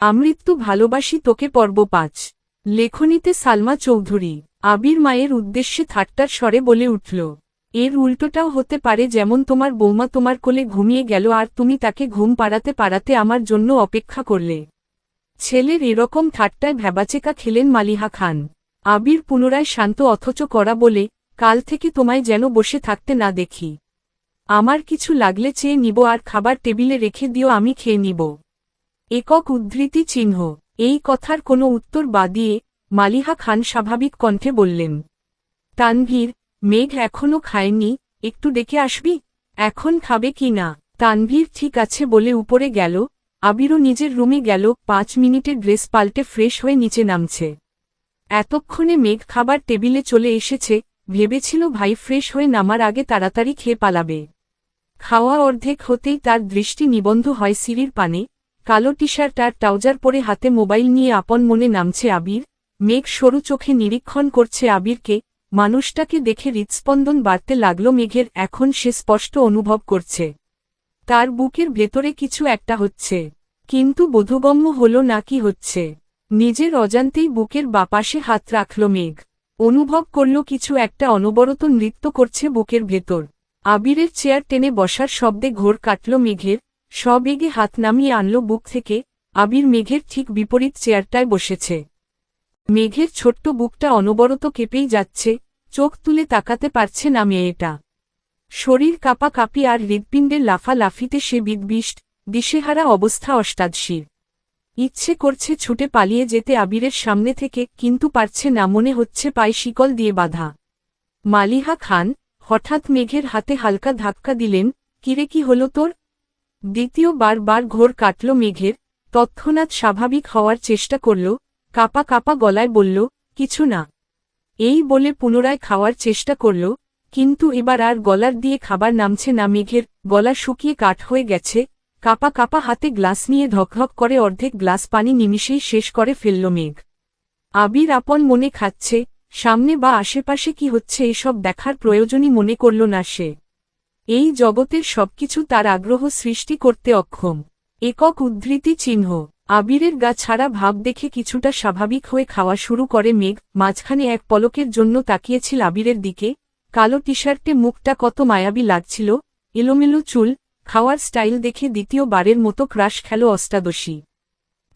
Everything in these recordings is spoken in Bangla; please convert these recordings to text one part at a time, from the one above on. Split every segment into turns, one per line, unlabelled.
আমৃত্যু ভালোবাসি তোকে পর্ব পাঁচ। লেখনীতে সালমা চৌধুরী। আবির মায়ের উদ্দেশ্যে ঠাট্টার স্বরে বলে উঠল, এর উল্টোটাও হতে পারে যেমন তোমার বৌমা তোমার কোলে ঘুমিয়ে গেল আর তুমি তাকে ঘুম পাড়াতে পাড়াতে আমার জন্য অপেক্ষা করলে। ছেলের এরকম ঠাট্টায় ভ্যাবাচেকা খেলেন মালিহা খান। আবির পুনরায় শান্ত অথচ করা বলে, কাল থেকে তোমায় যেন বসে থাকতে না দেখি। আমার কিছু লাগলে চেয়ে নিব আর খাবার টেবিলে রেখে দিও আমি খেয়ে নিব। একক উদ্ধৃতি চিহ্ন। এই কথার কোনো উত্তর বাদিয়ে মালিহা খান স্বাভাবিক কণ্ঠে বললেন, তানভীর, মেঘ এখনও খায়নি, একটু ডেকে আসবি? এখন খাবে কি না? তানভীর, ঠিক আছে বলে উপরে গেল। আবিরও নিজের রুমে গেল। পাঁচ মিনিটে ড্রেস পাল্টে ফ্রেশ হয়ে নিচে নামছে। এতক্ষণে মেঘ খাবার টেবিলে চলে এসেছে। ভেবেছিল ভাই ফ্রেশ হয়ে নামার আগে তাড়াতাড়ি খেয়ে পালাবে। খাওয়া অর্ধেক হতেই তার দৃষ্টি নিবন্ধ হয় সিঁড়ির পানে। কালো টি শার্ট আর ট্রাউজার পরে হাতে মোবাইল নিয়ে আপন মনে নামছে আবির। মেঘ সরু চোখে নিরীক্ষণ করছে আবিরকে। মানুষটাকে দেখে হৃৎস্পন্দন বাড়তে লাগল মেঘের। এখন সে স্পষ্ট অনুভব করছে। তার বুকের ভেতরে কিছু একটা হচ্ছে। কিন্তু বোধগম্য হল না কি হচ্ছে। নিজের অজান্তেই বুকের বাপাশে হাত রাখল মেঘ। অনুভব করল কিছু একটা অনবরত নৃত্য করছে বুকের ভেতর। আবিরের চেয়ার টেনে বসার শব্দে ঘোর কাটল মেঘের। সবেগে হাত নামিয়ে আনল বুক থেকে, আবির মেঘের ঠিক বিপরীত চেয়ারটায় বসেছে। মেঘের ছোট্ট বুকটা অনবরত কেঁপেই যাচ্ছে, চোখ তুলে তাকাতে পারছে না মেয়েটা। শরীর কাপা কাপি আর হৃদপিণ্ডের লাফালাফিতে সে বিদ্বিষ্ট, দিশেহারা অবস্থা অষ্টাদশীর। ইচ্ছে করছে ছুটে পালিয়ে যেতে আবিরের সামনে থেকে, কিন্তু পারছে না, মনে হচ্ছে পায়ে শিকল দিয়ে বাধা। মালিহা খান, হঠাৎ মেঘের হাতে হালকা ধাক্কা দিলেন, কিরে, কি হল তোর? দ্বিতীয় বার বার ঘোর কাটল মেঘের, তৎক্ষণাৎ স্বাভাবিক হওয়ার চেষ্টা করল, কাপা কাপা গলায় বলল, কিছু না। এই বলে পুনরায় খাওয়ার চেষ্টা করল, কিন্তু এবার আর গলার দিয়ে খাবার নামছে না মেঘের, গলা শুকিয়ে কাঠ হয়ে গেছে, কাপা কাপা হাতে গ্লাস নিয়ে ধকধক করে অর্ধেক গ্লাস পানি নিমিষেই শেষ করে ফেলল মেঘ। আবির আপন মনে খাচ্ছে, সামনে বা আশেপাশে কি হচ্ছে এসব দেখার প্রয়োজনই মনে করল না সে। এই জগতের সবকিছু তার আগ্রহ সৃষ্টি করতে অক্ষম। একক উদ্ধৃতি চিহ্ন। আবিরের গা ছাড়া ভাব দেখে কিছুটা স্বাভাবিক হয়ে খাওয়া শুরু করে মেঘ, মাঝখানে এক পলকের জন্য তাকিয়েছিল আবিরের দিকে। কালো টি শার্টে মুখটা কত মায়াবী লাগছিল। এলোমেলো চুল, খাওয়ার স্টাইল দেখে দ্বিতীয়বারের মতো ক্রাশ খেল অষ্টাদশী।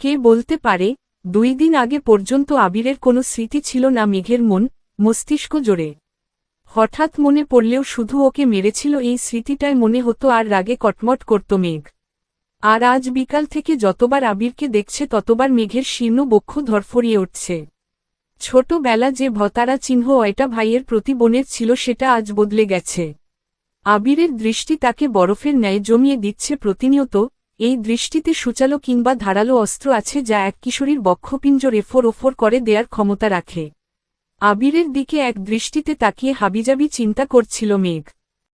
কে বলতে পারে, দুই দিন আগে পর্যন্ত আবিরের কোনো স্মৃতি ছিল না মেঘের মন, মস্তিষ্ক জোরে। হঠাৎ মনে পড়লেও শুধু ওকে মেরেছিল এই স্মৃতিটায় মনে হতো আর রাগে কটমট করত মেঘ। আর আজ বিকাল থেকে যতবার আবিরকে দেখছে ততবার মেঘের শীর্ণ বক্ষ ধরফরিয়ে উঠছে। ছোটবেলা যে ভতারা চিহ্ন অয়টা ভাইয়ের প্রতি বোনের ছিল সেটা আজ বদলে গেছে। আবিরের দৃষ্টি তাকে বরফের ন্যায় জমিয়ে দিচ্ছে প্রতিনিয়ত, এই দৃষ্টিতে সুচালো কিংবা ধারালো অস্ত্র আছে যা এক কিশোরীর বক্ষপিঞ্জর এফোর ওফর করে দেয়ার ক্ষমতা রাখে। আবিরের দিকে এক দৃষ্টিতে তাকিয়ে হাবিজাবি চিন্তা করছিল মেঘ।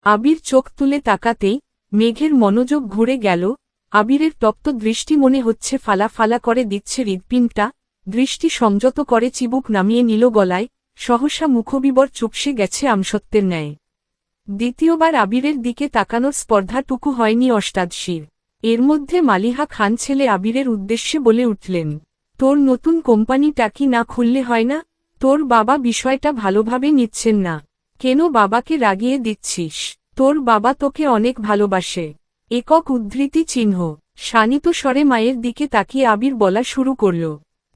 আবির চোখ তুলে তাকাতেই মেঘের মনোযোগ ঘুরে গেল। আবিরের তপ্ত দৃষ্টি মনে হচ্ছে ফালা ফালা করে দিচ্ছে হৃদপিনটা দৃষ্টি সংযত করে চিবুক নামিয়ে নিল গলায়। সহসা মুখবিবর চুপসে গেছে আমসত্বের ন্যায়। দ্বিতীয়বার আবিরের দিকে তাকানোর স্পর্ধাটুকু হয়নি অষ্টাদশীর। এর মধ্যে মালিহা খান ছেলে আবিরের উদ্দেশ্যে বলে উঠলেন, তোর নতুন কোম্পানিটা কি না খুললে হয় না? তোর বাবা বিষয়টা ভালোভাবে নিচ্ছেন না। কেন বাবাকে রাগিয়ে দিচ্ছিস? তোর বাবা তোকে অনেক ভালোবাসে। একক উদ্ধৃতি চিহ্ন। শানিত স্বরে মায়ের দিকে তাকিয়ে আবির বলা শুরু করল।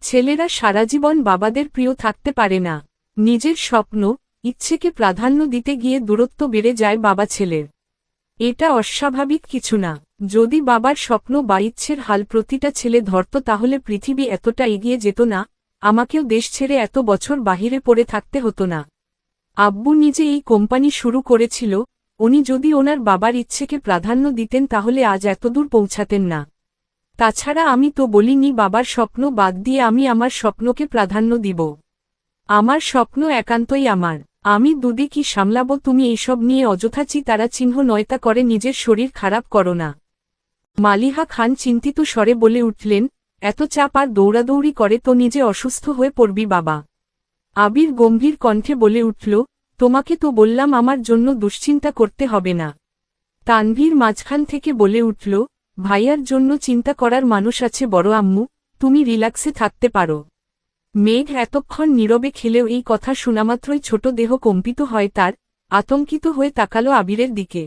ছেলেরা সারাজীবন বাবাদের প্রিয় থাকতে পারে না। নিজের স্বপ্ন, ইচ্ছেকে প্রাধান্য দিতে গিয়ে দূরত্ব বেড়ে যায় বাবা ছেলের। এটা অস্বাভাবিক কিছু না। যদি বাবার স্বপ্ন বা ইচ্ছের হাল প্রতিটা ছেলে ধরত তাহলে পৃথিবী এতটা এগিয়ে যেত না আমাকেও দেশ ছেড়ে এত বছর বাহিরে পড়ে থাকতে হতো না। আব্বু নিজে এই কোম্পানি শুরু করেছিল, উনি যদি ওনার বাবার ইচ্ছেকে প্রাধান্য দিতেন তাহলে আজ এতদূর পৌঁছাতেন না। তাছাড়া আমি তো বলিনি বাবার স্বপ্ন বাদ দিয়ে আমি আমার স্বপ্নকে প্রাধান্য দিব। আমার স্বপ্ন একান্তই আমার। আমি দুদি কি সামলাব, তুমি এইসব নিয়ে অযথা তারা চিহ্ন নয়তা করে নিজের শরীর খারাপ করো না। মালিহা খান চিন্তিত স্বরে বলে উঠলেন এত চাপ আর দৌড়াদৌড়ি করে তো নিজে অসুস্থ হয়ে পড়বি বাবা। আবির গম্ভীর কণ্ঠে বলে উঠল, তোমাকে তো বললাম আমার জন্য দুশ্চিন্তা করতে হবে না। তানভীর মাঝখান থেকে বলে উঠল, ভাইয়ার জন্য চিন্তা করার মানুষ আছে বড় আম্মু, তুমি রিল্যাক্সে থাকতে পারো। মেঘ এতক্ষণ নীরবে খেলেও এই কথা শোনামাত্রই ছোট দেহ কম্পিত হয় তার, আতঙ্কিত হয়ে তাকালো আবিরের দিকে।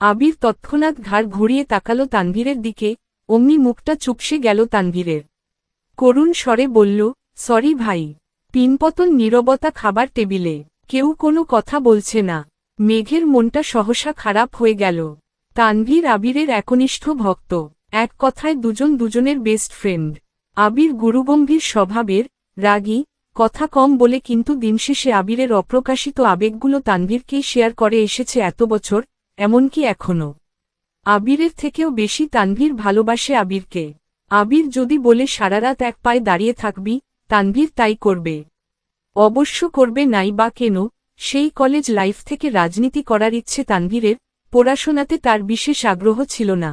আবির তৎক্ষণাৎ ঘাড় ঘুরিয়ে তাকালো তানভীরের দিকে অমনি মুখটা চুপসে গেল তানভীরের। করুণ স্বরে বলল, সরি ভাই, পিনপতন নীরবতা খাবার টেবিলে, কেউ কোনো কথা বলছে না। মেঘের মনটা সহসা খারাপ হয়ে গেল। তানভীর আবিরের একনিষ্ঠ ভক্ত, এক কথায় দুজন দুজনের বেস্ট ফ্রেন্ড। আবির গুরুগম্ভীর স্বভাবের, রাগী, কথা কম বলে কিন্তু দিনশেষে আবিরের অপ্রকাশিত আবেগগুলো তানভীরকেই শেয়ার করে এসেছে এত বছর, এমনকি এখনও। আবিরের থেকেও বেশি তানভীর ভালোবাসে আবিরকে। আবির যদি বলে সারারাত এক পায়ে দাঁড়িয়ে থাকবি, তানভীর তাই করবে। অবশ্য করবে নাই বা কেন, সেই কলেজ লাইফ থেকে রাজনীতি করার ইচ্ছে তানভীরের, পড়াশোনাতে তার বিশেষ আগ্রহ ছিল না।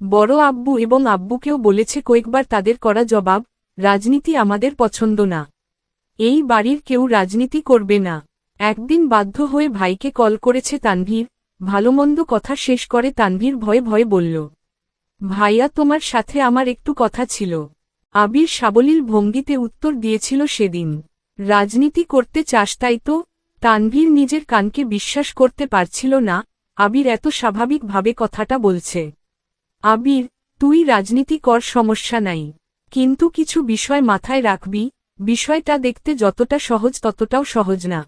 বড় আব্বু এবং আব্বুকেও বলেছে কয়েকবার তাদের করা জবাব, রাজনীতি আমাদের পছন্দ না। এই বাড়ির কেউ রাজনীতি করবে না। একদিন বাধ্য হয়ে ভাইকে কল করেছে তানভীর ভালোমন্দ কথা শেষ করে তানভীর ভয়ে ভয়ে বলল, ভাইয়া, তোমার সাথে আমার একটু কথা ছিল। আবির সাবলীল ভঙ্গিতে উত্তর দিয়েছিল সেদিন, রাজনীতি করতে চাস তাই তো? তানভীর নিজের কানকে বিশ্বাস করতে পারছিল না, আবির এত স্বাভাবিকভাবে কথাটা বলছে। আবির, তুই রাজনীতি কর, সমস্যা নাই। কিন্তু কিছু বিষয় মাথায় রাখবি, বিষয়টা দেখতে যতটা সহজ ততটাও সহজ না।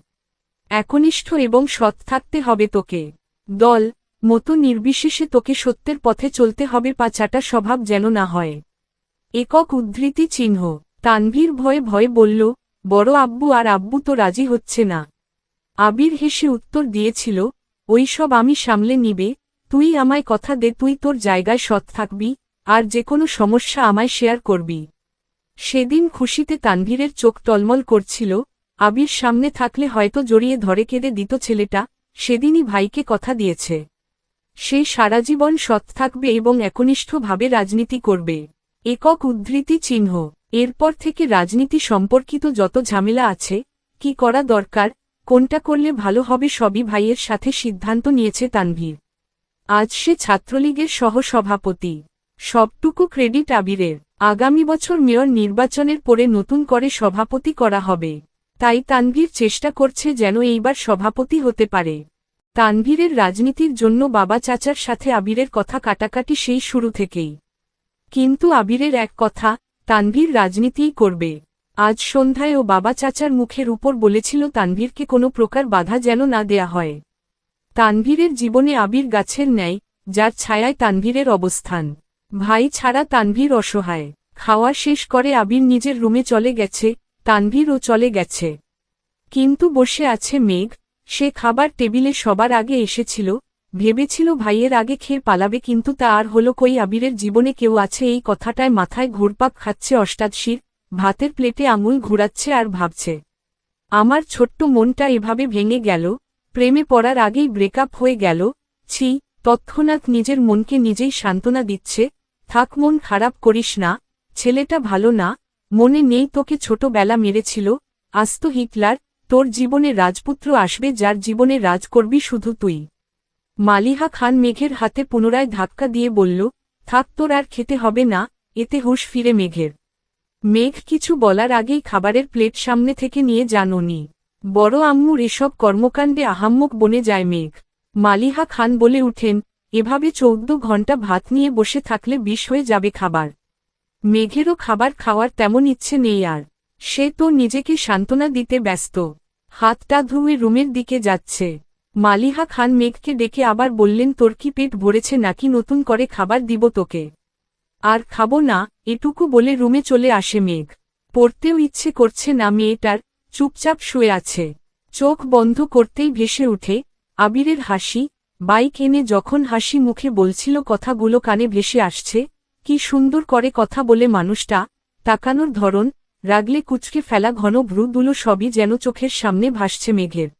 একনিষ্ঠ এবং সৎ থাকতে হবে তোকে। দল, মতো নির্বিশেষে তোকে সত্যের পথে চলতে হবে, পাচাটা স্বভাব যেন না হয়। একক উদ্ধৃতি চিহ্ন, তানভীর ভয়ে ভয়ে বলল, বড় আব্বু আর আব্বু তো রাজি হচ্ছে না। আবির হেসে উত্তর দিয়েছিল ওইসব আমি সামলে নিবে, তুই আমায় কথা দে, তুই তোর জায়গায় সৎ থাকবি, আর যে কোনো সমস্যা আমায় শেয়ার করবি। সেদিন খুশিতে তানভীরের চোখ টলমল করছিল, আবির সামনে থাকলে হয়তো জড়িয়ে ধরে কেঁদে দিত ছেলেটা সেদিনই ভাইকে কথা দিয়েছে। সে সারাজীবন সৎ থাকবে এবং একনিষ্ঠভাবে রাজনীতি করবে। একক উদ্ধৃতি চিহ্ন। এরপর থেকে রাজনীতি সম্পর্কিত যত ঝামেলা আছে, কি করা দরকার, কোনটা করলে ভালো হবে সবই ভাইয়ের সাথে সিদ্ধান্ত নিয়েছে তানভীর। আজ সে ছাত্রলীগের সহসভাপতি। সবটুকু ক্রেডিট আবিরের। আগামী বছর মেয়র নির্বাচনের পরে নতুন করে সভাপতি করা হবে। তাই তানভীর চেষ্টা করছে যেন এইবার সভাপতি হতে পারে। তানভীরের রাজনীতির জন্য বাবা চাচার সাথে আবিরের কথা কাটাকাটি সেই শুরু থেকেই। কিন্তু আবিরের এক কথা, তানভীর রাজনীতিই করবে। আজ সন্ধ্যায় ও বাবা চাচার মুখের উপর বলেছিল তানভীরকে কোনো প্রকার বাধা যেন না দেয়া হয়। তানভীরের জীবনে আবির গাছের ন্যায়, যার ছায়ায় তানভীরের অবস্থান। ভাই ছাড়া তানভীর অসহায়। খাওয়া শেষ করে আবির নিজের রুমে চলে গেছে তানভীরও চলে গেছে। কিন্তু বসে আছে মেঘ, সে খাবার টেবিলে সবার আগে এসেছিল, ভেবেছিল ভাইয়ের আগে খেয়ে পালাবে কিন্তু তা আর হলো কই আবিরের জীবনে কেউ আছে এই কথাটায় মাথায় ঘুরপাক খাচ্ছে অষ্টাদশীর ভাতের প্লেটে আঙুল ঘুরাচ্ছে আর ভাবছে, আমার ছোট্ট মনটা এভাবে ভেঙে গেল, প্রেমে পড়ার আগেই ব্রেকআপ হয়ে গেল, ছি, তৎক্ষণাৎ নিজের মনকে নিজেই সান্ত্বনা দিচ্ছে, থাক মন খারাপ করিস না, ছেলেটা ভালো না মনে নেই তোকে ছোটবেলা মেরেছিল আস্ত হিটলার, তোর জীবনে রাজপুত্র আসবে যার জীবনে রাজ করবি শুধু তুই। মালিহা খান মেঘের হাতে পুনরায় ধাক্কা দিয়ে বলল, থাক তোর আর খেতে হবে না, এতে হুশ ফিরে মেঘের। মেঘ কিছু বলার আগেই খাবারের প্লেট সামনে থেকে নিয়ে জাননি। বড় আম্মুর এসব কর্মকাণ্ডে আহাম্মক বনে যায় মেঘ। মালিহা খান বলে উঠেন, এভাবে চৌদ্দ ঘণ্টা ভাত নিয়ে বসে থাকলে বিষ হয়ে যাবে খাবার। মেঘেরও খাবার খাওয়ার তেমন ইচ্ছে নেই আর। সে তো নিজেকে সান্ত্বনা দিতে ব্যস্ত। হাতটা ধুয়ে রুমের দিকে যাচ্ছে। মালিহা খান মেঘকে ডেকে আবার বললেন, তোর কি পেট ভরেছে নাকি নতুন করে খাবার দিব তোকে? আর খাব না, এটুকু বলে রুমে চলে আসে মেঘ। পড়তেও ইচ্ছে করছে না, মেয়েটার চুপচাপ শুয়ে আছে। চোখ বন্ধ করতেই ভেসে উঠে আবিরের হাসি। বাইক এনে যখন হাসি মুখে বলছিল, কথাগুলো কানে ভেসে আসছে। কি সুন্দর করে কথা বলে মানুষটা, তাকানোর ধরন, রাগলে কুচকে ফেলা ঘন ভ্রুদুলো সবই যেন চোখের সামনে ভাসছে মেঘের।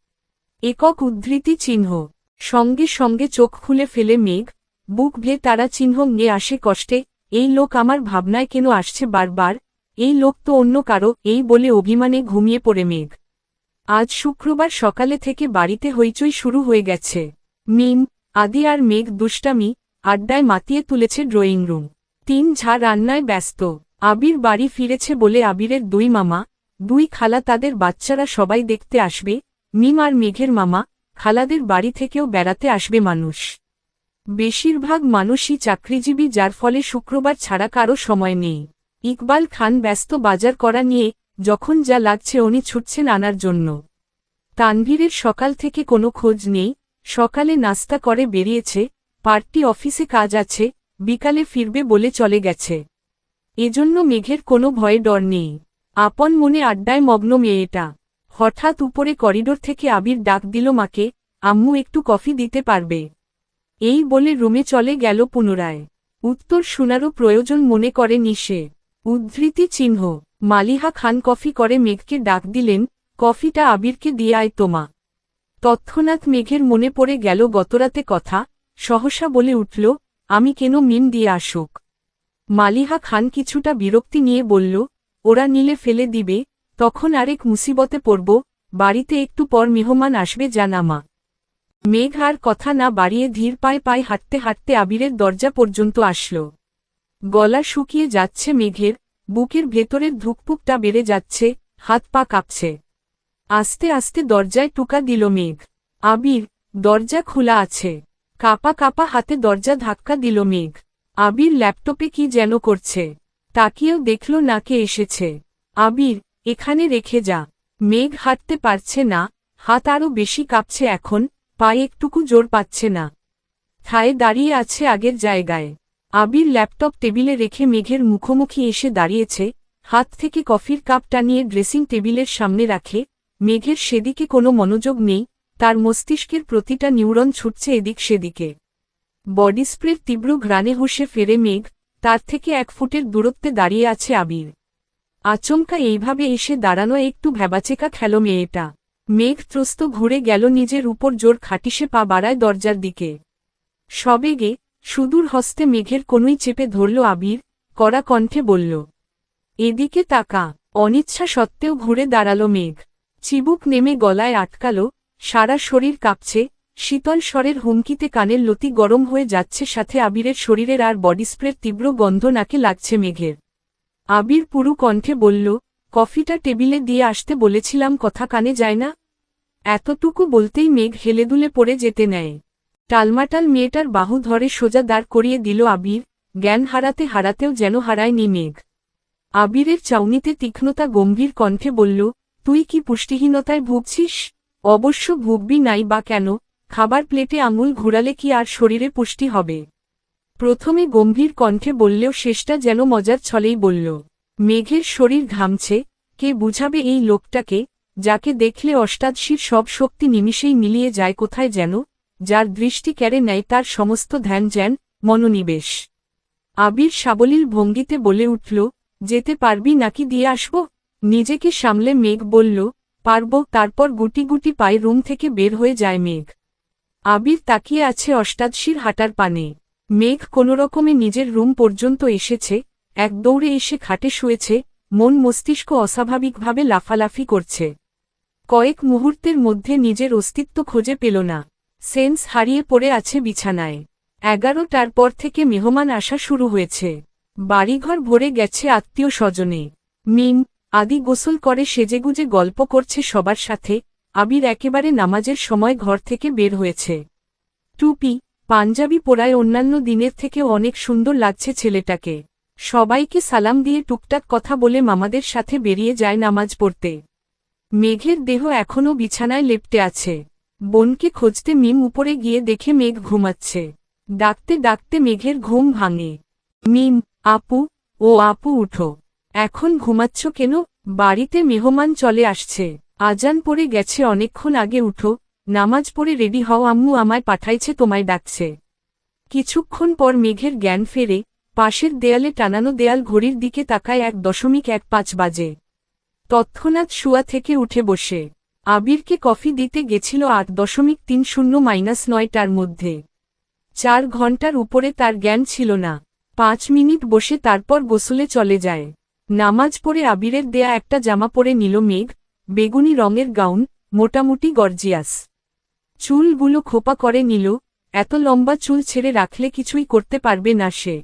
একক উদ্ধৃতি চিহ্ন। সঙ্গে সঙ্গে চোখ খুলে ফেলে মেঘ, বুক ভে তারা চিহ্ন নিয়ে আসে কষ্টে, এই লোক আমার ভাবনায় কেন আসছে বারবার, এই লোক তো অন্য কারও, এই বলে অভিমানে ঘুমিয়ে পড়ে মেঘ। আজ শুক্রবার সকালে থেকে বাড়িতে হইচই শুরু হয়ে গেছে। মিম, আদি আর মেঘ দুষ্টামি, আড্ডায় মাতিয়ে তুলেছে ড্রয়িং রুম। তিন ঝা রান্নায় ব্যস্ত। আবির বাড়ি ফিরেছে বলে আবিরের দুই মামা, দুই খালা তাদের বাচ্চারা সবাই দেখতে আসবে, মিম আর মেঘের মামা, খালাদের বাড়ি থেকেও বেড়াতে আসবে মানুষ। বেশিরভাগ মানুষই চাকরিজীবী যার ফলে শুক্রবার ছাড়া কারও সময় নেই। ইকবাল খান ব্যস্ত বাজার করা নিয়ে যখন যা লাগছে উনি ছুটছেন আনার জন্য। তানভীরের সকাল থেকে কোনো খোঁজ নেই, সকালে নাস্তা করে বেরিয়েছে, পার্টি অফিসে কাজ আছে বিকালে ফিরবে বলে চলে গেছে। এজন্য মেঘের কোনো ভয়ে ডর নেই। আপন মনে আড্ডায় মগ্ন মেয়েটা। হঠাৎ উপরে করিডোর থেকে আবির ডাক দিল মাকে, আম্মু, একটু কফি দিতে পারবে? এই বলে রুমে চলে গেল পুনরায়। উত্তর শোনারও প্রয়োজন মনে করে নিশে উদ্ধৃতি চিহ্ন। মালিহা খান কফি করে মেঘকে ডাক দিলেন, কফিটা আবিরকে দিয়ে আয় তোমা তৎক্ষণাৎ মেঘের মনে পড়ে গেল গতরাতে কথা। সহসা বলে উঠল আমি কেন মিম দিয়ে আসুক? মালিহা খান কিছুটা বিরক্তি নিয়ে বলল, ওরা নিলে ফেলে দিবে, তখন আরেক মুসিবতে পড়ব, বাড়িতে একটু পর মেহমান আসবে জানামা মেঘ আর কথা না বাড়িয়ে ধীর পায়ে পায়ে হাঁটতে হাঁটতে আবিরের দরজা পর্যন্ত আসল। গলা শুকিয়ে যাচ্ছে মেঘের, বুকের ভেতরের ধুকপুকটা বেড়ে যাচ্ছে, হাত পা কাঁপছে। আস্তে আস্তে দরজায় টুকা দিল মেঘ। আবির, দরজা খোলা আছে। কাপা কাপা হাতে দরজা ধাক্কা দিল মেঘ। আবির ল্যাপটপে কি যেন করছে। তাকিয়েও দেখল নাকে এসেছে। আবির, এখানে রেখে যা। মেঘ হাঁটতে পারছে না। হাত আরও বেশি কাঁপছে এখন। পায়ে একটুকু জোর পাচ্ছে না। থায়ে দাঁড়িয়ে আছে আগের জায়গায়। আবির ল্যাপটপ টেবিলে রেখে মেঘের মুখোমুখি এসে দাঁড়িয়েছে। হাত থেকে কফির কাপটা নিয়ে ড্রেসিং টেবিলের সামনে রাখে। মেঘের সেদিকে কোনো মনোযোগ নেই। তার মস্তিষ্কের প্রতিটা নিউরন ছুটছে এদিক সেদিকে। বডি স্প্রের তীব্র ঘ্রাণে হুসে ফেরে মেঘ, তার থেকে এক ফুটের দূরত্বে দাঁড়িয়ে আছে আবির। আচমকা এইভাবে এসে দাঁড়ানো একটু ভ্যাবাচেকা খেল মেয়েটা। মেঘ ত্রস্ত ঘুরে গেল নিজের উপর জোর খাটিসে পা বাড়ায় দরজার দিকে। সবেগে সুদূর হস্তে মেঘের কোনই চেপে ধরল আবির, কড়া কণ্ঠে বলল, এদিকে তাকা। অনিচ্ছা সত্ত্বেও ঘুরে দাঁড়াল মেঘ। চিবুক নেমে গলায় আটকাল সারা শরীর কাঁপছে, শীতল স্বরের হুমকিতে কানের লতি গরম হয়ে যাচ্ছে, সাথে আবিরের শরীরের আর বডি স্প্রের তীব্র গন্ধ নাকে লাগছে মেঘের। আবির পুরু কণ্ঠে বলল, কফিটা টেবিলে দিয়ে আসতে বলেছিলাম, কথা কানে যায় না? এতটুকু বলতেই মেঘ হেলেদুলে পড়ে যেতে নেয়। টালমাটাল মেয়েটার বাহু ধরে সোজা দাঁড় করিয়ে দিল আবির, জ্ঞান হারাতে হারাতেও যেন হারায়নি মেঘ। আবিরের চাউনিতে তীক্ষ্ণতা গম্ভীর কণ্ঠে বলল, তুই কি পুষ্টিহীনতায় ভুগছিস? অবশ্য ভুগবি নাই বা কেন, খাবার প্লেটে আঙুল ঘুরালে কি আর শরীরে পুষ্টি হবে? প্রথমে গম্ভীর কণ্ঠে বললেও শেষটা যেন মজার ছলেই বলল, মেঘের শরীর ঘামছে, কে বুঝাবে এই লোকটাকে, যাকে দেখলে অষ্টাদশীর সব শক্তি নিমিষেই মিলিয়ে যায় কোথায় যেন, যার দৃষ্টি কেড়ে নেয় তার সমস্ত ধ্যান জ্যান মনোনিবেশ। আবির সাবলীল ভঙ্গিতে বলে উঠল, যেতে পারবি নাকি দিয়ে আসব? নিজেকে সামলে মেঘ বলল পারব, তারপর গুটি গুটি পায়ে রুম থেকে বের হয়ে যায় মেঘ। আবির তাকিয়ে আছে অষ্টাদশীর হাঁটার পানে। মেঘ কোনোরকমে নিজের রুম পর্যন্ত এসেছে, এক দৌড়ে এসে খাটে শুয়েছে, মন মস্তিষ্ক অস্বাভাবিকভাবে লাফালাফি করছে। কয়েক মুহূর্তের মধ্যে নিজের অস্তিত্ব খুঁজে পেল না। সেন্স হারিয়ে পড়ে আছে বিছানায়। এগারোটার পর থেকে মেহমান আসা শুরু হয়েছে। বাড়িঘর ভরে গেছে আত্মীয় স্বজনে। মিম আদি গোসল করে, সেজেগুজে গল্প করছে সবার সাথে। আবির একেবারে নামাজের সময় ঘর থেকে বের হয়েছে। টুপি, পাঞ্জাবি পোড়ায় অন্যান্য দিনের থেকে অনেক সুন্দর লাগছে ছেলেটাকে। সবাইকে সালাম দিয়ে টুকটাক কথা বলে মামাদের সাথে বেরিয়ে যায় নামাজ পড়তে। মেঘের দেহ এখনও বিছানায় লেপটে আছে। বোনকে খুঁজতে মিম উপরে গিয়ে দেখে মেঘ ঘুমাচ্ছে। ডাকতে ডাকতে মেঘের ঘুম ভাঙে। মিম, আপু, ও আপু, উঠো। এখন ঘুমাচ্ছ কেন? বাড়িতে মেহমান চলে আসছে। আজান পড়ে গেছে, অনেকক্ষণ আগে উঠো। নামাজ পড়ে রেডি হও, আম্মু আমায় পাঠাইছে, তোমায় ডাকছে। কিছুক্ষণ পর মেঘের জ্ঞান ফেরে, পাশের দেয়ালে টানানো দেয়াল ঘড়ির দিকে তাকায় এক দশমিক এক পাঁচ বাজে। তৎক্ষণাৎ শুয়া থেকে উঠে বসে। আবিরকে কফি দিতে গেছিল আট দশমিক তিন শূন্য মাইনাস নয়টার মধ্যে। চার ঘণ্টার উপরে তার জ্ঞান ছিল না। পাঁচ মিনিট বসে তারপর গোসলে চলে যায়। নামাজ পড়ে আবিরের দেয়া একটা জামা পরে নিল মেঘ, বেগুনি রঙের গাউন, মোটামুটি গর্জিয়াস। চুলগুলো খোপা করে নিল, এত লম্বা চুল ছেড়ে রাখলে কিছুই করতে পারবে না সে।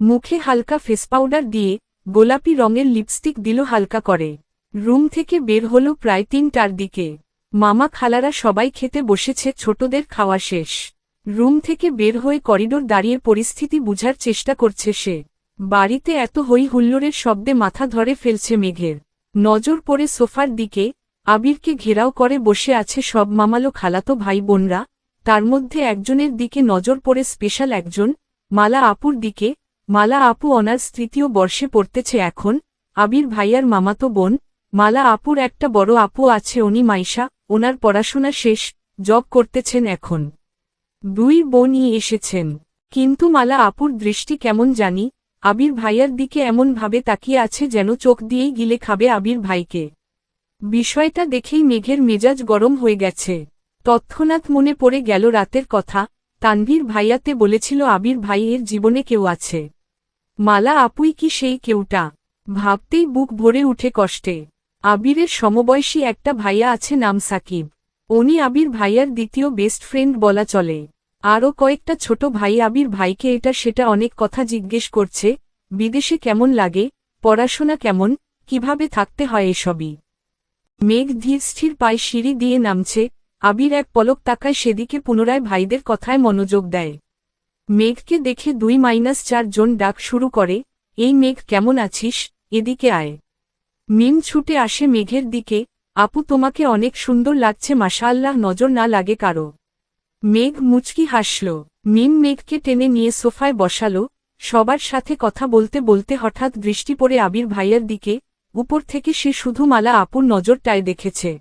মুখে হালকা ফেস পাউডার দিয়ে গোলাপি রঙের লিপস্টিক দিল হালকা করে। রুম থেকে বের হল প্রায় তিনটার দিকে। মামা খালারা সবাই খেতে বসেছে, ছোটদের খাওয়া শেষ। রুম থেকে বের হয়ে করিডোর দাঁড়িয়ে পরিস্থিতি বুঝার চেষ্টা করছে সে। বাড়িতে এত হই হুল্লোড়ের শব্দে মাথা ধরে ফেলছে মেঘের। নজর পড়ে সোফার দিকে, আবিরকে ঘেরাও করে বসে আছে সব মামালো খালাতো ভাই বোনরা, তার মধ্যে একজনের দিকে নজর পড়ে স্পেশাল একজন, মালা আপুর দিকে, মালা আপু অনার্স তৃতীয় বর্ষে পড়তেছে এখন, আবির ভাইয়ার মামাতো বোন, মালা আপুর একটা বড় আপু আছে উনি মাইশা, ওনার পড়াশোনা শেষ, জব করতেছেন এখন। দুই বোনই এসেছেন। কিন্তু মালা আপুর দৃষ্টি কেমন জানি আবির ভাইয়ার দিকে এমন ভাবে তাকিয়ে আছে যেন চোখ দিয়েই গিলে খাবে আবির ভাইকে। বিষয়টা দেখেই মেঘের মেজাজ গরম হয়ে গেছে। তৎক্ষণাৎ মনে পড়ে গেল রাতের কথা, তানভীর ভাইয়াতে বলেছিল আবির ভাইয়ের জীবনে কেউ আছে। মালা আপুই কি সেই কেউটা? ভাবতেই বুক ভরে উঠে কষ্টে। আবিরের সমবয়সী একটা ভাইয়া আছে নাম সাকিব। উনি আবির ভাইয়ার দ্বিতীয় বেস্ট ফ্রেন্ড বলা চলে। আরও কয়েকটা ছোট ভাই আবির ভাইকে এটা সেটা অনেক কথা জিজ্ঞেস করছে, বিদেশে কেমন লাগে, পড়াশোনা কেমন, কীভাবে থাকতে হয় এসবই। মেঘ ধীর স্থির পায়ে সিঁড়ি দিয়ে নামছে, আবির এক পলক তাকায় সেদিকে পুনরায় ভাইদের কথায় মনোযোগ দেয়। মেঘকে দেখে দুই মাইনাস চার জন ডাক শুরু করে, এই মেঘ, কেমন আছিস? এদিকে আয়। মিম ছুটে আসে মেঘের দিকে, আপু, তোমাকে অনেক সুন্দর লাগছে, মাশাআল্লাহ, নজর না লাগে কারও। মেঘ মুচকি হাসল। মিম মেঘকে টেনে নিয়ে সোফায় বসালো। সবার সাথে কথা বলতে বলতে হঠাৎ দৃষ্টি পড়ে আবির ভাইয়ের দিকে। উপর থেকে সে শুধু মালা আপুর নজরটায় দেখেছে।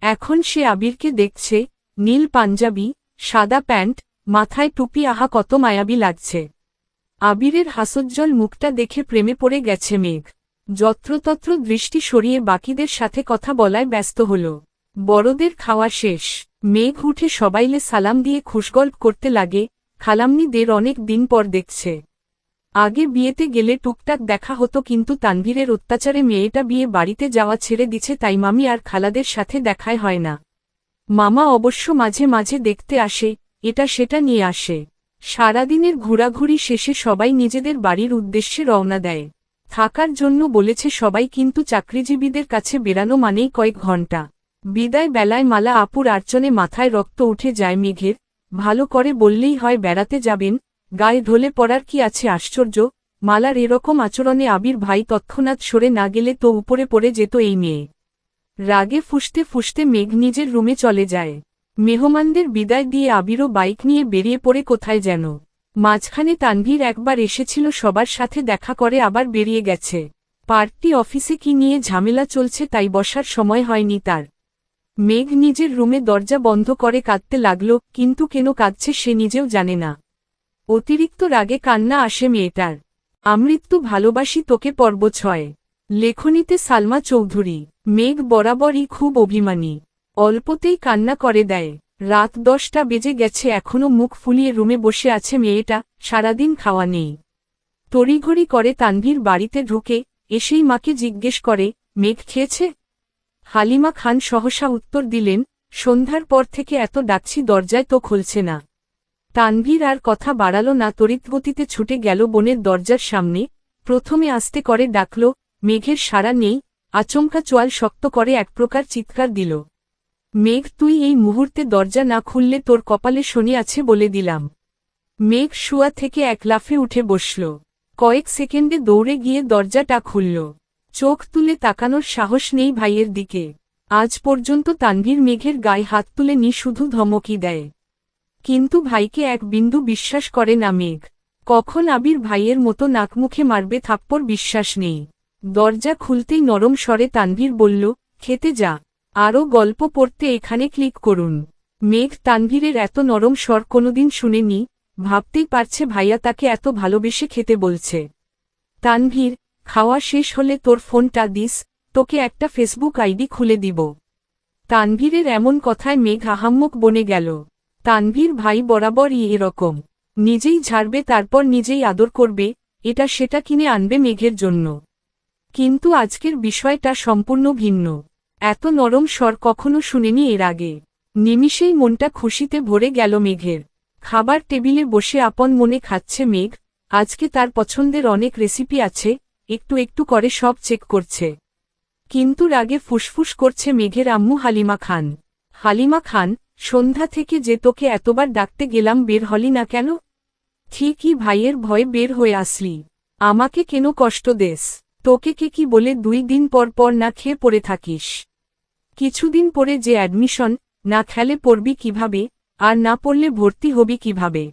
এখন সে আবিরকে দেখছে, নীল পাঞ্জাবি, সাদা প্যান্ট, মাথায় টুপি, আহা কত মায়াবী লাগছে। আবিরের হাসজ্জ্বল মুখটা দেখে প্রেমে পড়ে গেছে মেঘ। যত্রতত্র দৃষ্টি সরিয়ে বাকিদের সাথে কথা বলায় ব্যস্ত হল। বড়দের খাওয়া শেষ। মেঘ উঠে সবাইলে সালাম দিয়ে খুশগল্প করতে লাগে, খালামনিদের অনেক দিন পর দেখছে। আগে বিয়েতে গেলে টুকটাক দেখা হতো কিন্তু তানভীরের অত্যাচারে মেয়েটা বিয়ে বাড়িতে যাওয়া ছেড়ে দিছে তাই মামি আর খালাদের সাথে দেখায় হয় না। মামা অবশ্য মাঝে মাঝে দেখতে আসে, এটা সেটা নিয়ে আসে। সারাদিনের ঘোরাঘুরি শেষে সবাই নিজেদের বাড়ির উদ্দেশ্যে রওনা দেয়। থাকার জন্য বলেছে সবাই কিন্তু চাকরিজীবীদের কাছে বেরানো মানেই কয়েক ঘণ্টা। বিদায় বেলায় মালা আপুর আর্চনে মাথায় রক্ত উঠে যায় মেঘের। ভালো করে বললেই হয়, বেড়াতে যাবেন, গায়ে ঢলে পড়ার কি আছে আশ্চর্য। মালার এরকম আচরণে আবির ভাই তৎক্ষণাৎ সরে না গেলে তো উপরে পড়ে যেত এই মেয়ে। রাগে ফুসতে ফুসতে মেঘ নিজের রুমে চলে যায়। মেহমানদের বিদায় দিয়ে আবিরও বাইক নিয়ে বেরিয়ে পড়ে কোথায় যেন। মাঝখানে তানভীর একবার এসেছিল, সবার সাথে দেখা করে আবার বেরিয়ে গেছে। পার্টি অফিসে কি নিয়ে ঝামেলা চলছে তাই বসার সময় হয়নি তার। মেঘ নিজের রুমে দরজা বন্ধ করে কাঁদতে লাগল, কিন্তু কেন কাঁদছে সে নিজেও জানে না। অতিরিক্ত রাগে কান্না আসে মেয়েটার। আমৃত্যু, ভালোবাসি তোকে পর্ব ছয়। লেখনীতে সালমা চৌধুরী। মেঘ বরাবরই খুব অভিমানী। অল্পতেই কান্না করে দেয়। রাত দশটা বেজে গেছে, এখনও মুখ ফুলিয়ে রুমে বসে আছে মেয়েটা, সারাদিন খাওয়া নেই। তড়িঘড়ি করে তানভীর বাড়িতে ঢুকে, এসেই মাকে জিজ্ঞেস করে, মেঘ খেয়েছে? হালিমা খান সহসা উত্তর দিলেন, সন্ধ্যার পর থেকে এত ডাকছি দরজায় তো খুলছে না। তানভীর আর কথা বাড়াল না, তড়িৎগতিতে ছুটে গেল বোনের দরজার সামনে, প্রথমে আস্তে করে ডাকল, মেঘের সাড়া নেই, আচমকা চোয়াল শক্ত করে এক প্রকার চিৎকার দিল। মেঘ, তুই এই মুহূর্তে দরজা না খুললে তোর কপালে শনি আছে বলে দিলাম। মেঘ শুয়া থেকে এক লাফে উঠে বসল। কয়েক সেকেন্ডে দৌড়ে গিয়ে দরজাটা খুলল। চোখ তুলে তাকানোর সাহস নেই ভাইয়ের দিকে। আজ পর্যন্ত তানভীর মেঘের গায়ে হাত তুলে নি শুধু ধমকি দেয়। কিন্তু ভাইকে এক বিন্দু বিশ্বাস করে না মেঘ। কখন আবির ভাইয়ের মতো নাকমুখে মারবে থাপ্পর বিশ্বাস নেই। দরজা খুলতেই নরম স্বরে তানভীর বলল, খেতে যা। আরও গল্প পড়তে এখানে ক্লিক করুন। মেঘ তানভীরের এত নরম স্বর কোনোদিন শুনেনি, ভাবতেই পারছে ভাইয়া তাকে এত ভালোবেসে খেতে বলছে। তানভীর খাওয়া শেষ হলে তোর ফোনটা দিস, তোকে একটা ফেসবুক আইডি খুলে দিব। তানভীরের এমন কথায় মেঘ আহাম্মক বনে গেল। তানভীর ভাই বরাবরই এরকম। নিজেই ঝাড়বে, তারপর নিজেই আদর করবে, এটা সেটা কিনে আনবে মেঘের জন্য। কিন্তু আজকের বিষয়টা সম্পূর্ণ ভিন্ন। এত নরম স্বর কখনো শুনেনি এর আগে। নিমিষেই মনটা খুশিতে ভরে গেল মেঘের। খাবার টেবিলে বসে আপন মনে খাচ্ছে মেঘ, আজকে তার পছন্দের অনেক রেসিপি আছে একটু একটু করে সব চেক করছে। কিন্তু রাগে ফুসফুস করছে মেঘের আম্মু হালিমা খান। হালিমা খান, সন্ধ্যা থেকে যে তোকে এতবার ডাকতে গেলাম বের হলি না কেন? ঠিকই ভাইয়ের ভয়ে বের হয়ে আসলি। আমাকে কেন কষ্ট দেস? তোকে কে কি বলে দুই দিন পর পর না খেয়ে পড়ে থাকিস? কিছুদিন পরে যে অ্যাডমিশন, না খেলে পড়বি কীভাবে, আর না পড়লে ভর্তি হবি কীভাবে?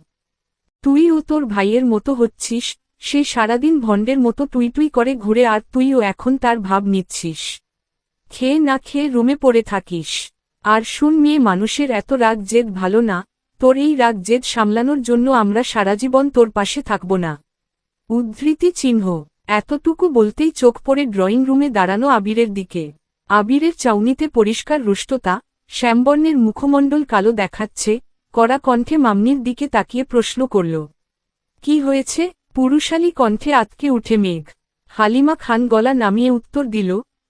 তুইও তোর ভাইয়ের মতো হচ্ছিস সে সারাদিন ভণ্ডের মতো টুই টুই করে ঘুরে আর তুইও এখন তার ভাব নিচ্ছিস। খেয়ে না খেয়ে রুমে পড়ে থাকিস। আর শুন মেয়ে, মানুষের এত রাগ জেদ ভালো না, তোর এই রাগ জেদ সামলানোর জন্য আমরা সারাজীবন তোর পাশে থাকব না। উদ্ধৃতি চিহ্ন, এতটুকু বলতেই চোখ পড়ে ড্রয়িং রুমে দাঁড়ানো আবিরের দিকে। আবিরের চাউনিতে পরিষ্কার রুষ্টতা, শ্যামবর্ণের মুখমণ্ডল কালো দেখাচ্ছে, কড়া কণ্ঠে মামনির দিকে তাকিয়ে প্রশ্ন করল, কি হয়েছে? পুরুষালী কণ্ঠে আতকে উঠে মেঘ। হালিমা খান গলা নামিয়ে উত্তর দিল,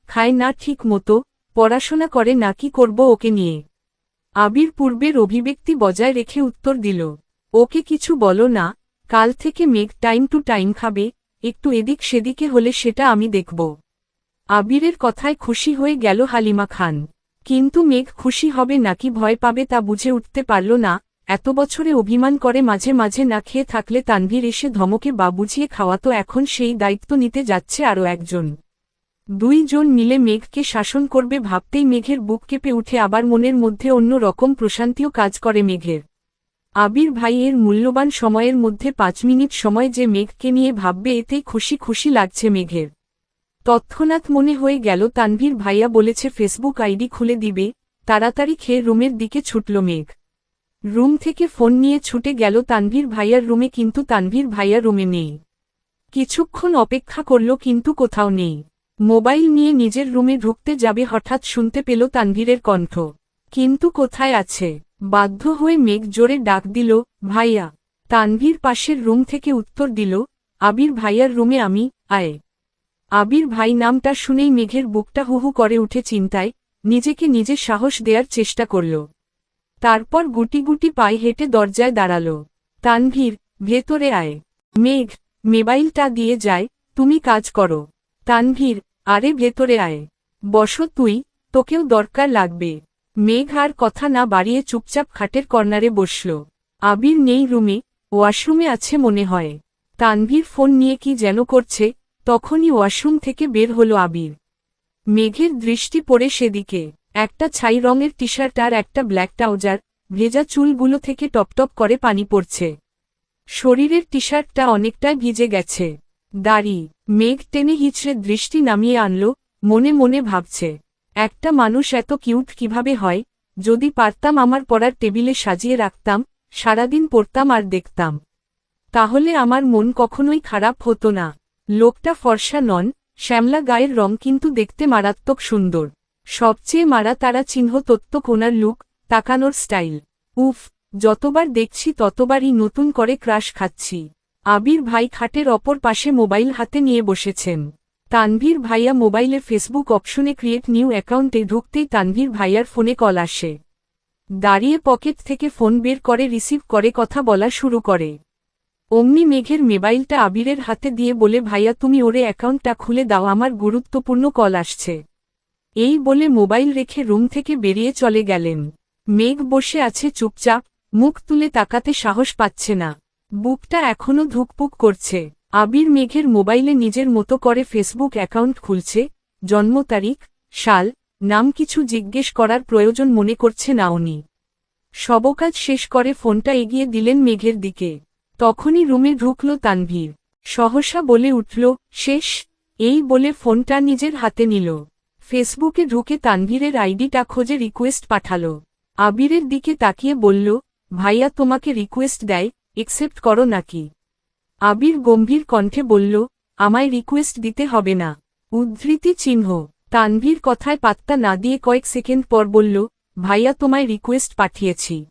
খায় না ঠিক মতো, পড়াশোনা করে না কি করব ওকে নিয়ে? আবির পূর্বের অভিব্যক্তি বজায় রেখে উত্তর দিল, ওকে কিছু বলো না, কাল থেকে মেঘ টাইম টু টাইম খাবে, একটু এদিক সেদিকে হলে সেটা আমি দেখব। আবিরের কথায় খুশি হয়ে গেল হালিমা খান, কিন্তু মেঘ খুশি হবে নাকি ভয় পাবে তা বুঝে উঠতে পারল না এত বছরে অভিমান করে মাঝে মাঝে না খেয়ে থাকলে তানভীর এসে ধমকে বা বুঝিয়ে খাওয়াতো, এখন সেই দায়িত্ব নিতে যাচ্ছে আরও একজন। দুইজন মিলে মেঘকে শাসন করবে ভাবতেই মেঘের বুক কেঁপে উঠে আবার মনের মধ্যে অন্য রকম প্রশান্তিও কাজ করে মেঘের। আবির ভাইয়ের মূল্যবান সময়ের মধ্যে পাঁচ মিনিট সময় যে মেঘকে নিয়ে ভাববে, এতেই খুশি খুশি লাগছে মেঘের। তৎক্ষণাৎ মনে হয়ে গেল, তানভীর ভাইয়া বলেছে, ফেসবুক আইডি খুলে দিবে। তাড়াতাড়ি খেয়ে রুমের দিকে ছুটল মেঘ। রুম থেকে ফোন নিয়ে ছুটে গেল তানভীর ভাইয়ার রুমে, কিন্তু তানভীর ভাইয়া রুমে নেই। কিছুক্ষণ অপেক্ষা করল, কিন্তু কোথাও নেই। মোবাইল নিয়ে নিজের রুমে ঢুকতে যাবে হঠাৎ শুনতে পেল তানভীরের কণ্ঠ। কিন্তু কোথায় আছে? বাধ্য হয়ে মেঘ জোরে ডাক দিল, ভাইয়া। তানভীর পাশের রুম থেকে উত্তর দিল, আবির ভাইয়ার রুমে আমি, আয়। আবির ভাই নামটা শুনেই মেঘের বুকটা হুহু করে উঠে চিন্তায়, নিজেকে নিজে সাহস দেওয়ার চেষ্টা করল। তারপর গুটি গুটি পায়ে হেঁটে দরজায় দাঁড়াল। তানভীর, ভেতরে আয়। মেঘ, মোবাইলটা দিয়ে যায়, তুমি কাজ করো। তানভীর, আরে ভেতরে আয়। বসো তুই, তোকেও দরকার লাগবে। মেঘ আর কথা না বাড়িয়ে চুপচাপ খাটের কর্নারে বসল। আবির নেই রুমে, ওয়াশরুমে আছে মনে হয়। তানভীর ফোন নিয়ে কি যেন করছে, তখনই ওয়াশরুম থেকে বের হলো আবির। মেঘের দৃষ্টি পড়ে সেদিকে। একটা ছাই রঙের টি শার্ট আর একটা ব্ল্যাক ট্রাউজার, ভেজা চুলগুলো থেকে টপটপ করে পানি পড়ছে। শরীরের টি শার্টটা অনেকটাই ভিজে গেছে। দাড়ি, মেঘ টেনে হিচড়ে দৃষ্টি নামিয়ে আনল, মনে মনে ভাবছে, একটা মানুষ এত কিউট কীভাবে হয়? যদি পারতাম আমার পড়ার টেবিলে সাজিয়ে রাখতাম, সারাদিন পড়তাম আর দেখতাম। তাহলে আমার মন কখনোই খারাপ হতো না। লোকটা ফর্সা নন, শ্যামলা গায়ের রং কিন্তু দেখতে মারাত্মক সুন্দর। সবচেয়ে মারা তারা চিহ্ন তত্ত্ব কোনার লুক, তাকানোর স্টাইল। উফ, যতবার দেখছি ততবারই নতুন করে ক্রাশ খাচ্ছি। আবির ভাই খাটের অপর পাশে মোবাইল হাতে নিয়ে বসেছেন। তানভীর ভাইয়া মোবাইলে ফেসবুক অপশনে ক্রিয়েট নিউ অ্যাকাউন্টে ঢুকতেই তানভীর ভাইয়ার ফোনে কল আসে। দাঁড়িয়ে পকেট থেকে ফোন বের করে, রিসিভ করে, কথা বলা শুরু করে। অমনি মেঘের মোবাইলটা আবিরের হাতে দিয়ে বলে, ভাইয়া, তুমি ওরে অ্যাকাউন্টটা খুলে দাও, আমার গুরুত্বপূর্ণ কল আসছে। এই বলে মোবাইল রেখে রুম থেকে বেরিয়ে চলে গেলেন। মেঘ বসে আছে চুপচাপ, মুখ তুলে তাকাতে সাহস পাচ্ছে না। বুকটা এখনও ধুকপুক করছে। আবির মেঘের মোবাইলে নিজের মতো করে ফেসবুক অ্যাকাউন্ট খুলছে, জন্ম তারিখ, সাল, নাম কিছু জিজ্ঞেস করার প্রয়োজন মনে করছে না উনি। সবকাজ শেষ করে ফোনটা এগিয়ে দিলেন মেঘের দিকে। তখনই রুমে ঢুকল তানভীর। সহসা বলে উঠল, শেষ। এই বলে ফোনটা নিজের হাতে নিল। ফেসবুকে ঢুকে তানভীরের আইডিটা খোঁজে রিকোয়েস্ট পাঠাল। আবিরের দিকে তাকিয়ে বলল, ভাইয়া তোমাকে রিকোয়েস্ট দেয় একসেপ্ট করো নাকি? আবির গম্ভীর কণ্ঠে বলল, আমায় রিকোয়েস্ট দিতে হবে না। উদ্ধৃতি চিহ্ন। তানভীর কথায় পাত্তা না দিয়ে কয়েক সেকেন্ড পর বলল, ভাইয়া তোমায় রিকোয়েস্ট পাঠিয়েছি।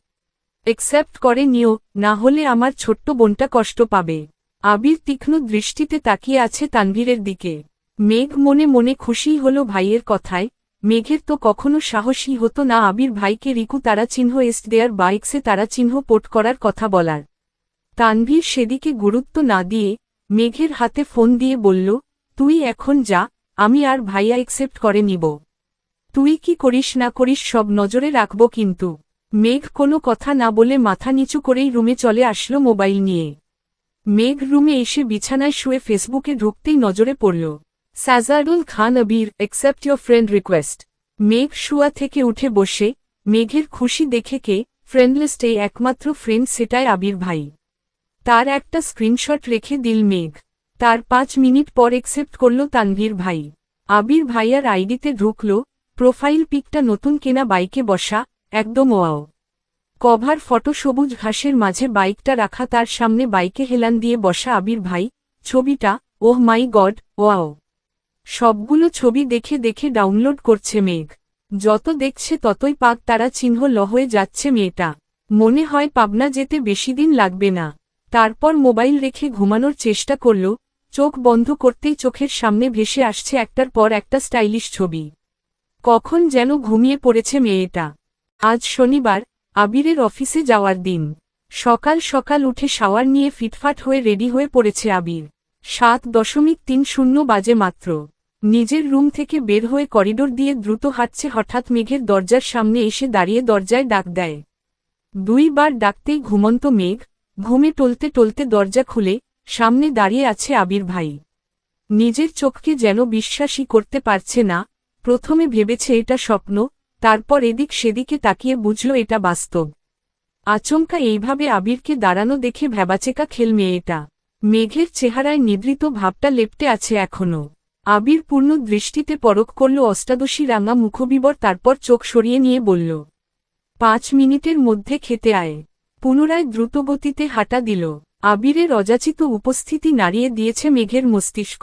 একসেপ্ট করে নিও, না হলে আমার ছোট্ট বোনটা কষ্ট পাবে। আবির তীক্ষ্ণ দৃষ্টিতে তাকিয়ে আছে তানভীরের দিকে। মেঘ মনে মনে খুশি হল ভাইয়ের কথায়, মেঘের তো কখনো সাহসী হতো না আবির ভাইকে রিকু তারা চিহ্ন এস্ট দেয়ার বাইকসে তারা চিহ্ন পোট করার কথা বলার। তানভীর সেদিকে গুরুত্ব না দিয়ে, মেঘের হাতে ফোন দিয়ে বলল, তুই এখন যা, আমি আর ভাইয়া একসেপ্ট করে নিব। তুই কি করিস না করিস সব নজরে রাখব কিন্তু মেঘ কোনো কথা না বলে মাথা নিচু করেই রুমে চলে আসলো মোবাইল নিয়ে। মেঘ রুমে এসে বিছানায় শুয়ে ফেসবুকে ঢুকতেই নজরে পড়ল। Sajarul Khan Abir accept your friend request মেঘ শুয়া থেকে উঠে বসে, মেঘের খুশি দেখে কে? ফ্রেন্ডলিস্টে একমাত্র ফ্রেন্ড সেটাই আবির ভাই। তার একটা স্ক্রিনশট রেখে দিল মেঘ। তার পাঁচ মিনিট পর একসেপ্ট করল তানভীর ভাই। আবির ভাইয়ার আইডিতে ঢুকল প্রোফাইল পিকটা নতুন কেনা বাইকে বসা, একদম ওয়াও কভার ফটো সবুজ ঘাসের মাঝে বাইকটা রাখা, তার সামনে বাইকে হেলান দিয়ে বসা আবির ভাই। ছবিটা ওহ মাই গড ওয়াও সবগুলো ছবি দেখে দেখে ডাউনলোড করছে মেঘ। যত দেখছে ততই পাক তারা চিহ্ন হয়ে যাচ্ছে মেয়েটা। মনে হয় পাবনা যেতে বেশি দিন লাগবে না। তারপর মোবাইল রেখে ঘুমানোর চেষ্টা করল, চোখ বন্ধ করতেই চোখের সামনে ভেসে আসছে একটার পর একটা স্টাইলিশ ছবি। কখন যেন ঘুমিয়ে পড়েছে মেয়েটা। আজ শনিবার, আবিরের অফিসে যাওয়ার দিন। সকাল সকাল উঠে শাওয়ার নিয়ে ফিটফাট হয়ে রেডি হয়ে পড়েছে আবির। সাত দশমিক তিন শূন্য বাজে মাত্র। নিজের রুম থেকে বের হয়ে করিডোর দিয়ে দ্রুত হাঁটছে হঠাৎ মেঘের দরজার সামনে এসে দাঁড়িয়ে দরজায় ডাক দেয়। দুইবার ডাকতেই ঘুমন্ত মেঘ, ঘুমে টলতে টলতে দরজা খুলে সামনে দাঁড়িয়ে আছে আবির ভাই। নিজের চোখকে যেন বিশ্বাসই করতে পারছে না, প্রথমে ভেবেছে এটা স্বপ্ন, তারপর এদিক সেদিকে তাকিয়ে বুঝল এটা বাস্তব। আচমকা এইভাবে আবিরকে দাঁড়ানো দেখে ভ্যাবাচেকা খেল মেয়েটা মেঘের চেহারায় নিদ্রিত ভাবটা লেপটে আছে এখনও আবির পূর্ণ দৃষ্টিতে পরক করল অষ্টাদশী রাঙা মুখবিবর তারপর চোখ সরিয়ে নিয়ে বলল, পাঁচ মিনিটের মধ্যে খেতে আয়। পুনরায় দ্রুতগতিতে হাঁটা দিল। আবিরের অযাচিত উপস্থিতি নাড়িয়ে দিয়েছে মেঘের মস্তিষ্ক।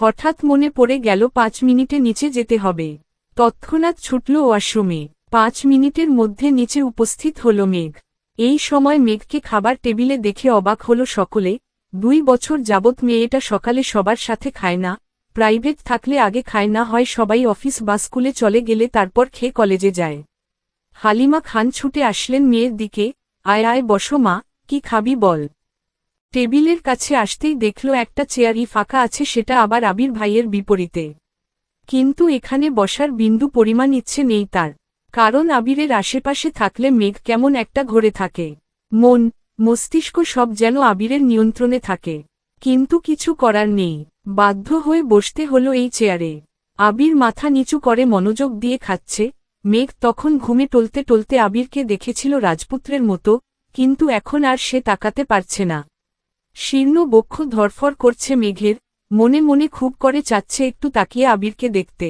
হঠাৎ মনে পড়ে গেল, পাঁচ মিনিটে নিচে যেতে হবে। তৎক্ষণাৎ ছুটল ওয়াশরুমে। পাঁচ মিনিটের মধ্যে নিচে উপস্থিত হল মেঘ। এই সময় মেঘকে খাবার টেবিলে দেখে অবাক হল সকলে। দুই বছর যাবৎ মেয়েটা সকালে সবার সাথে খায় না প্রাইভেট থাকলে আগে খায়, না হয় সবাই অফিস বা স্কুলে চলে গেলে তারপর খেয়ে কলেজে যায়। হালিমা খান ছুটে আসলেন মেয়ের দিকে, আয় আয়, বসো মা, কি খাবি বল। টেবিলের কাছে আসতেই দেখল একটা চেয়ারই ফাঁকা আছে, সেটা আবার আবির ভাইয়ের বিপরীতে। কিন্তু এখানে বসার বিন্দু পরিমাণ ইচ্ছে নেই তার, কারণ আবিরের আশেপাশে থাকলে মেঘ কেমন একটা ঘরে থাকে। মন, মস্তিষ্ক সব যেন আবিরের নিয়ন্ত্রণে থাকে, কিন্তু কিছু করার নেই। বাধ্য হয়ে বসতে হলো এই চেয়ারে। আবির মাথা নিচু করে মনোযোগ দিয়ে খাচ্ছে। মেঘ তখন ঘুমে টলতে টলতে আবিরকে দেখেছিল রাজপুত্রের মতো, কিন্তু এখন আর সে তাকাতে পারছে না। শীর্ণ বক্ষ ধরফর করছে মেঘের, মনে মনে খুব করে চাচ্ছে একটু তাকিয়ে আবিরকে দেখতে।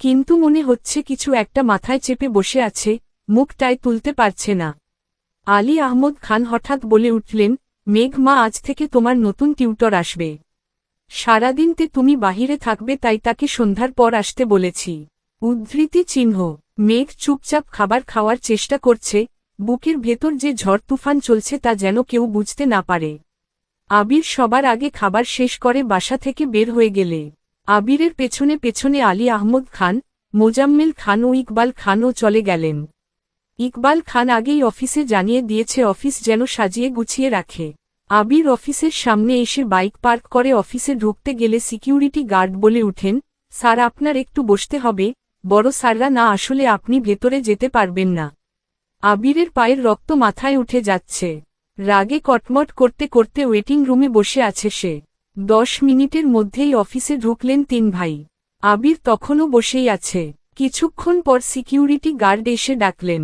কিন্তু মনে হচ্ছে কিছু একটা মাথায় চেপে বসে আছে, মুখটায় তুলতে পারছে না। আলী আহমদ খান হঠাৎ বলে উঠলেন, মেঘ মা, আজ থেকে তোমার নতুন টিউটর আসবে। সারাদিনতে তুমি বাহিরে থাকবে তাই তাকে সন্ধ্যার পর আসতে বলেছি। উদ্ধৃতি চিহ্ন, মেঘ চুপচাপ খাবার খাওয়ার চেষ্টা করছে, বুকের ভেতর যে ঝড় তুফান চলছে তা যেন কেউ বুঝতে না পারে। আবির সবার আগে খাবার শেষ করে বাসা থেকে বের হয়ে গেলে। আবিরের পেছনে পেছনে আলী আহমদ খান, মোজাম্মেল খান ও ইকবাল খানও চলে গেলেন। ইকবাল খান আগেই অফিসে জানিয়ে দিয়েছে, অফিস যেন সাজিয়ে গুছিয়ে রাখে। আবির অফিসের সামনে এসে বাইক পার্ক করে অফিসে ঢুকতে গেলে সিকিউরিটি গার্ড বলে উঠেন, স্যার, আপনার একটু বসতে হবে। বড় স্যাররা না, আসলে আপনি ভেতরে যেতে পারবেন না। আবিরের পায়ের রক্ত মাথায় উঠে যাচ্ছে। রাগে কটমট করতে করতে ওয়েটিং রুমে বসে আছে সে। দশ মিনিটের মধ্যেই অফিসে ঢুকলেন তিন ভাই। আবির তখনও বসেই আছে। কিছুক্ষণ পর সিকিউরিটি গার্ড এসে ডাকলেন